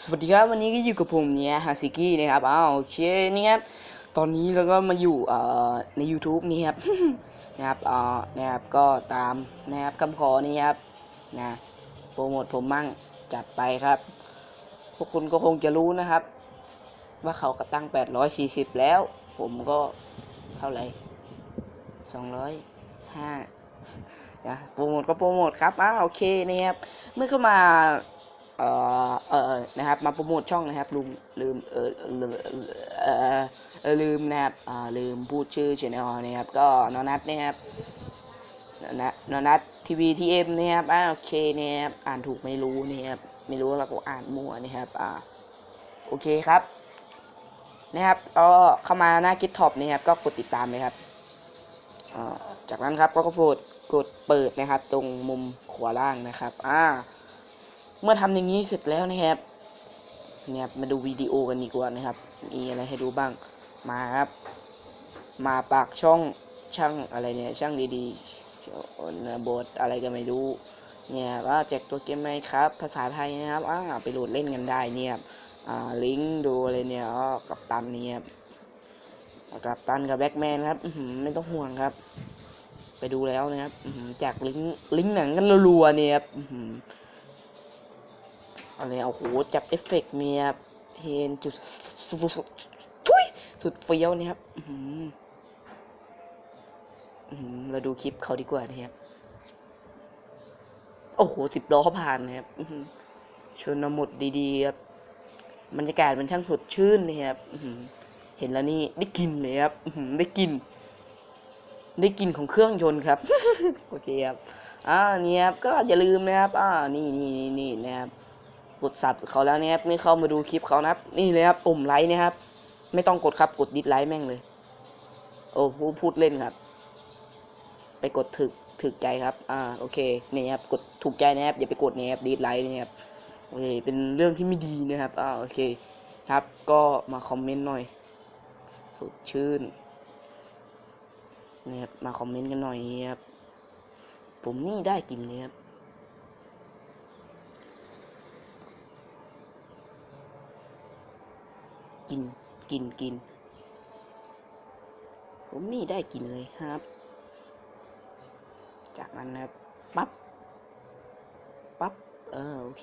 สวัสดีครับวันนี้ก็อยู่กับผมเนี่ยฮาซิกี้นะครับอ้าวโอเคนี่ครับตอนนี้เราก็มาอยู่เอ่อใน YouTube นี่ครับนะครับเอ่อนะครับก็ตามนะครับคำขอนี่ครับนะโปรโมทผมมั่งจัดไปครับ พวกคุณก็คงจะรู้นะครับ ว่าเขาก็ตั้ง 840 แล้ว ผมก็เท่าไหร่205นะโปรโมทก็โปรโมทครับอ้าวโอเคนะครับเมื่อเข้ามา เอ่อเอ่อนะครับมาโปรโมทช่องนะครับลืมลืมเออลืมเออลืมนะครับอ่าลืมพูดชื่อช anel นะครับก็นอนัทนะครับนอนัทนอนัททีวีทีเอ็มนะครับอ่าโอเคนะครับอ่านถูกไม่รู้นะครับไม่รู้แล้วก็อ่านมั่วนะครับอ่าโอเคครับนะครับก็เข้ามาหน้ากิทท็อปนะครับก็กดติดตามเลยครับจากนั้นครับก็กดกดเปิดนะครับ ตรงมุมขวาล่างนะครับอ่า เมื่อทำอย่างนี้เสร็จแล้วนะครับ เนี่ยมาดูวิดีโอกันดีกว่านะครับ มีอะไรให้ดูบ้าง มาครับ มาปากช่องช่างอะไรเนี่ย ช่างดีๆบทอะไรก็ไม่รู้เนี่ยว่าแจกตัวเกมไหมครับ ภาษาไทยนะครับอ่าไปโหลดเล่นกันได้เนี่ยอ่าลิงก์ดูอะไรเนี่ยอ๋อกับตันเนี่ยกับตันกับแบ็กแมนครับไม่ต้องห่วงครับ ไปดูแล้วนะครับจากลิงก์ลิงก์หนังกันรัวๆเนี่ยครับ อะไรโอ้โหจับเอฟเฟกต์เนี่ยครับเห็นจุดสุดสุดทุยสุดเฟี้ยวนี่ครับอื้อหืออื้อหือเราดูคลิปเขาดีกว่านะครับ โอ้โหสิบล้อเขาผ่านนะครับอื้อหือชนบทดีๆครับบรรยากาศมันช่างสดชื่นนะครับอื้อหือเห็นแล้วนี่ได้กลินเลยครับอื้อหือได้กลิน ได้กลินของเครื่องยนต์ครับ โอเคครับอ่านี่ครับก็อย่าลืมนะครับ อ่า นี่นี่นี่นี่นะครับ กดสับเขาแล้วนะครับนี่เข้ามาดูคลิปเขานะครับ นี่เลยครับตุ่มไลค์นะครับ ไม่ต้องกดครับกดดิสไลค์แม่งเลย โอ้พูดพูดเล่นครับ ไปกดถึกถึกใจครับ อ่าโอเคนี่ครับกดถูกใจนะครับอย่าไปกดนะครับดิสไลค์นะครับโอเคเป็นเรื่องที่ไม่ดีนะครับอ่าโอเคครับก็มาคอมเมนต์หน่อย สดชื่นนะครับมาคอมเมนต์กันหน่อยครับผมนี่ได้กินเลยครับ กินกินกิน ผมนี่ได้กินเลยครับ จากนั้นนะครับปั๊บปั๊บเออโอเค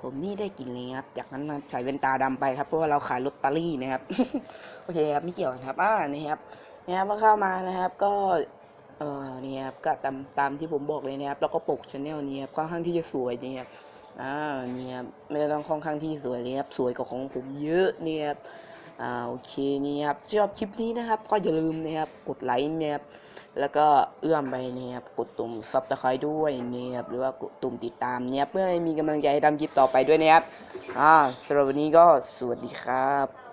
ผมนี่ได้กินเลยครับ จากนั้นนะใส่แว่นตาดำไปครับเพราะว่าเราขายลอตเตอรี่นะครับโอเคครับไม่เกี่ยวนะครับอ่านี่ครับนะครับพอเข้ามานะครับก็เออนี่ครับก็ตามตามที่ผมบอกเลยนะครับ แล้วก็ปกชแนลนี้ครับค่อนข้างที่จะสวยนี่ครับ อ่าเนี่ครับไม่ได้ต้องค่อนข้างที่สวยเลยครับสวยกว่าของผมเยอะเนี่ยครับอ่าโอเคนี่ครับชอบคลิปนี้นะครับ ก็อย่าลืมนะครับกดไลค์นะครับแล้วก็เอื้อมไปนะครับกดตุ่มซับสไครต์ด้วยนะครับหรือว่ากดตุ่มติดตามเนี่ยเพื่อให้มีกำลังใจทำคลิปต่อไปด้วยนะครับอ่าสำหรับวันนี้ก็สวัสดีครับ